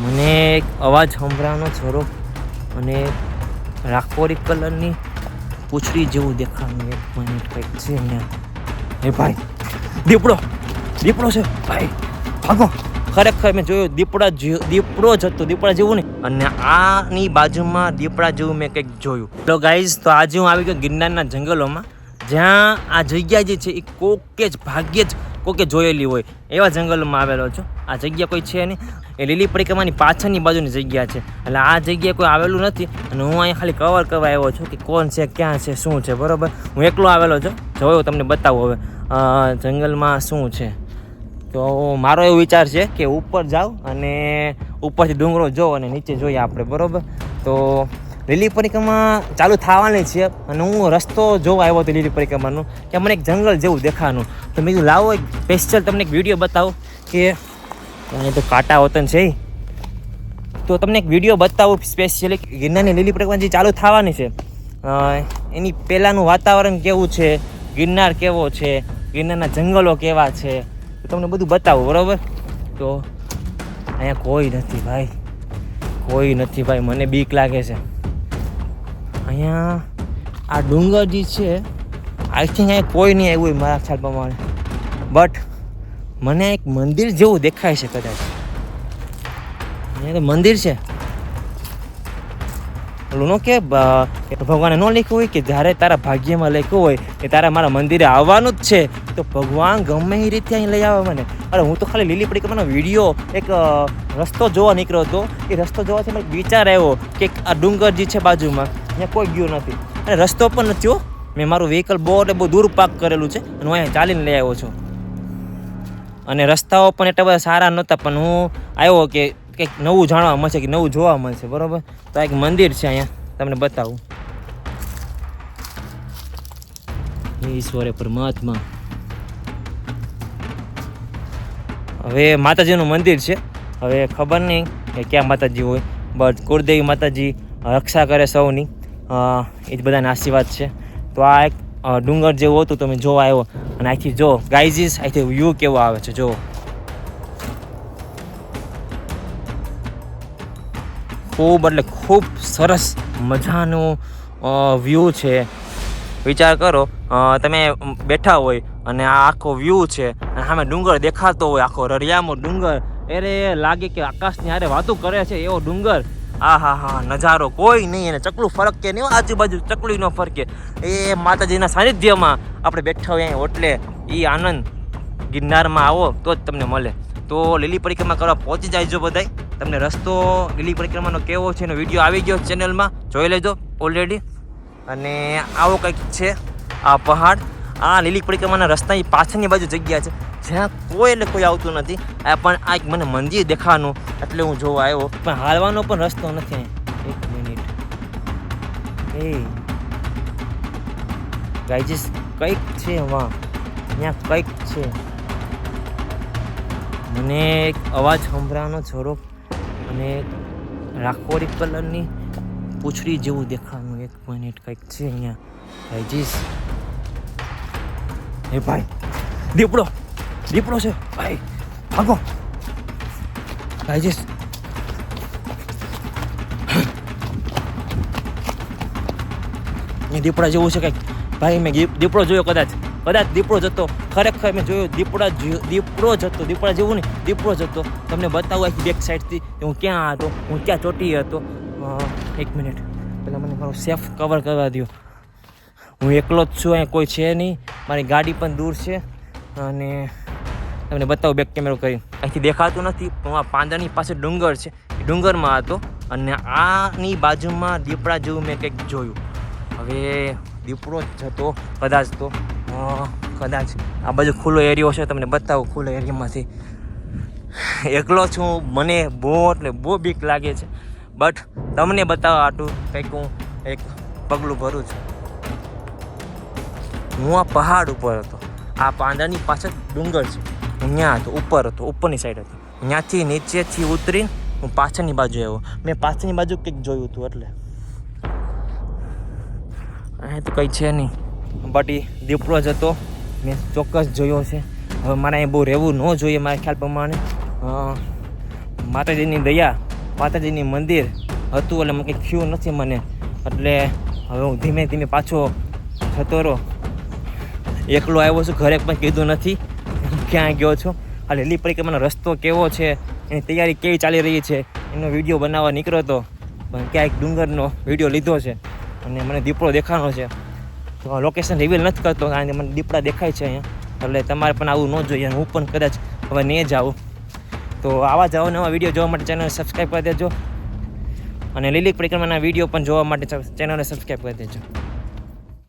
મને એક અવાજ સંભળાવાનો છોરો અને રાખોડી કલરની પૂંછડી જેવું દેખાવાનું એક મિનિટ કંઈક છે અહીંયા. એ ભાઈ, દીપડો દીપડો છે. ભાઈ, ભાગો. ખરેખર મેં જોયું, દીપડા દીપડો જ હતો, દીપડા જેવું ને અને આની બાજુમાં દીપડા જેવું મેં કંઈક જોયું. તો ગાઈઝ તો આજે હું આવી ગયો ગિરનારના જંગલોમાં, જ્યાં આ જગ્યા જે છે, એ કોકે જ, ભાગ્યે જ કોકે જોયેલી હોય, એવા જંગલમાં આવેલો છું. આ જગ્યા કોઈ છે નહીં. એ લીલી પરિક્રમાની પાછળની બાજુની જગ્યા છે. એટલે આ જગ્યાએ કોઈ આવેલું નથી અને હું અહીંયા ખાલી કવર કરવા આવ્યો છું કે કોણ છે, ક્યાં છે, શું છે, બરોબર? હું એકલો આવેલો છું. જોયો તમને બતાવું હવે. જંગલમાં શું છે? તો મારો એવો વિચાર છે કે ઉપર જાઉં અને ઉપરથી ડુંગરો જો અને નીચે જોઈએ આપણે, બરોબર? તો લીલી પરિક્રમા ચાલુ થવાની છે અને હું રસ્તો જોવા આવ્યો હતો લીલી પરિક્રમાનો, કે મને એક જંગલ જેવું દેખાવાનું તો મેં લાવો એક સ્પેશિયલ તમને એક વીડિયો બતાવો, કે અહીંયા તો કાંટા વતન છે. તો તમને એક વીડિયો બતાવું સ્પેશિયલી ગિરનારની લીલી પરિક્રમા જે ચાલુ થવાની છે. એની પહેલાંનું વાતાવરણ કેવું છે? ગિરનાર કેવો છે? ગિરનારના જંગલો કેવા છે? તમને બધું બતાવું, બરાબર? તો અહીંયા કોઈ નથી ભાઈ. કોઈ નથી ભાઈ, મને બીક લાગે છે. અહીંયા આ ડુંગર જે છે આઈ થિંક અહીંયા કોઈ નહીં આવ્યું મારા ખ્યાલ પ્રમાણે. બટ મને એક મંદિર જેવું દેખાય છે કદાચ. અહીંયા તો મંદિર છે. ઓલું કે ભગવાને ન લખ્યું હોય કે જ્યારે તારા ભાગ્યમાં લખ્યું હોય કે તારા મારા મંદિરે આવવાનું જ છે, તો ભગવાન ગમે એ રીતે અહીં લઈ આવે મને. અરે હું તો ખાલી લીલી પડી મને વીડિયો, એક રસ્તો જોવા નીકળ્યો હતો. એ રસ્તો જોવાથી મને વિચાર આવ્યો કે આ ડુંગર જે છે બાજુમાં અહીંયા કોઈ ગયું નથી. અને રસ્તો પણ નથી હો. મેં મારું વ્હીકલ બહુ એટલે બહુ દૂર પાક કરેલું છે અને હું અહીંયા ચાલીને લઈ આવ્યો છું. અને રસ્તાઓ પણ એટલા બધા સારા નહોતા, પણ હું આવ્યો કે કંઈક નવું જાણવા મળશે કે નવું જોવા મળશે, બરાબર? તો આ એક મંદિર છે અહીંયા. તમને બતાવું. ઈશ્વરે, પરમાત્મા. હવે માતાજીનું મંદિર છે. હવે ખબર નહીં કે ક્યાં માતાજી હોય. બટ કુળદેવી માતાજી રક્ષા કરે સૌની. એ જ બધાના આશીર્વાદ છે. તો આ એક ડુંગર જેવું હતું, તમે જોવા આવ્યો. અને અહીંથી જો ગાઈઝીસ અહીંથી વ્યૂ કેવો આવે છે જો ખૂબ એટલે ખૂબ સરસ મજાનું વ્યૂ છે. વિચાર કરો તમે બેઠા હોય અને આ આખો વ્યૂ છે, અને સામે ડુંગર દેખાતો હોય, આખો રળિયામો ડુંગર. અરે, લાગે કે આકાશની હારે વાતો કરે છે એવો ડુંગર. આ હા હા નજારો કોઈ નહીં એને ચકલું ફરકે નહીં આજુબાજુ ચકલી ન ફરકે એ માતાજીના સાનિધ્યમાં આપણે બેઠા હોય અહીં ઓટલે એ આનંદ ગિરનારમાં આવો તો જ તમને મળે. તો લીલી પરિક્રમા કરવા પહોંચી જાયજો બધાય. તમને રસ્તો, લીલી પરિક્રમાનો કેવો છે એનો વીડિયો આવી ગયો ચેનલમાં. જોઈ લેજો ઓલરેડી. અને આવો કંઈક છે આ પહાડ. આ લીલી પરિક્રમાના રસ્તાની પાછળની બાજુ જગ્યા છે. જ્યાં કોઈ એટલે કોઈ આવતું નથી. આ પણ આ એક મને મંદિર દેખાવાનું એટલે હું જોવા આવ્યો. પણ હાલવાનો પણ રસ્તો નથી એક મિનિટ. એ. ગાઈજીસ કંઈક છે વાં ત્યાં કંઈક છે. મને એક અવાજ સંભળાવાનો છોરો અને રાખોડી કલરની પૂંછડી જેવું દેખાવાનું એક મિનિટ, કંઈક છે અહીંયા. ભાઈજીસ એ ભાઈ, દીપડો દીપડો છે. ભાઈ, ભાગો. એ દીપડા જેવું છે કંઈક. ભાઈ, મેં દીપડો જોયો કદાચ. કદાચ દીપડો જતો. ખરેખર મેં જોયો દીપડા દીપડો જતો દીપડા જેવું નહીં, દીપડો જતો તમને બતાવું આખી બેક સાઈડથી હું ક્યાં હતો, હું ક્યાં ચોટી હતો. એક મિનિટ પહેલાં મને મારું સેફ કવર કરવા દો હું એકલો જ છું, અહીંયા કોઈ છે નહીં. મારી ગાડી પણ દૂર છે અને તમને બતાવું બેક કેમેરો કરી. અહીંથી દેખાતું નથી, પણ આ પાંદડાની પાસે ડુંગર છે. એ ડુંગરમાં હતો અને આની બાજુમાં દીપડા જેવું મેં કંઈક જોયું. હવે દીપડો જ હતો, કદાચ તો. કદાચ. આ બાજુ ખુલ્લો એરિયો છે, તમને બતાવું, ખુલ્લો એરિયામાંથી એકલો છું, મને બહુ, એટલે બહુ બીક લાગે છે. બટ તમને બતાવવા આટલું, કંઈક હું એક પગલું ભરું છું. હું આ પહાડ ઉપર હતો. આ પાંદડાની પાછળ ડુંગર છે. હું ત્યાં હતો, ઉપર હતો, ઉપરની સાઈડ હતો. ત્યાંથી નીચેથી ઉતરીને હું પાછળની બાજુ આવ્યો. મેં પાછળની બાજુ કંઈક જોયું હતું એટલે. અહીં તો કંઈ છે નહીં. બટ એ દીપડો જ હતો. મેં ચોક્કસ જોયો છે. હવે મારે અહીં બહુ રહેવું ન જોઈએ મારા ખ્યાલ પ્રમાણે. માતાજીની દયા, માતાજીની મંદિર હતું એટલે મને કંઈ થયું નથી મને. એટલે હવે હું ધીમે ધીમે પાછો જતો રહો. એકલો આવ્યો છું, ઘરે પણ કીધું નથી. ક્યાં ગયો છું? આ લીલી પરિક્રમાનો રસ્તો કેવો છે? એની તૈયારી કેવી ચાલી રહી છે? એનો વીડિયો બનાવવા નીકળ્યો હતો પણ ક્યાંક ડુંગરનો વીડિયો લીધો છે અને મને દીપડો દેખાણો છે. તો લોકેશન રિવીલ નથી કરતો, કારણ કે મને દીપડા દેખાય છે અહીંયા. એટલે તમારે પણ આવું ન જોઈએ હું પણ કદાચ હવે નહીં જાઉં. તો આવા જ નવા વીડિયો જોવા માટે ચેનલ સબસ્ક્રાઈબ કરી દેજો. અને લીલી પરિક્રમાના વીડિયો પણ જોવા માટે ચેનલને સબસ્ક્રાઈબ કરી દેજો.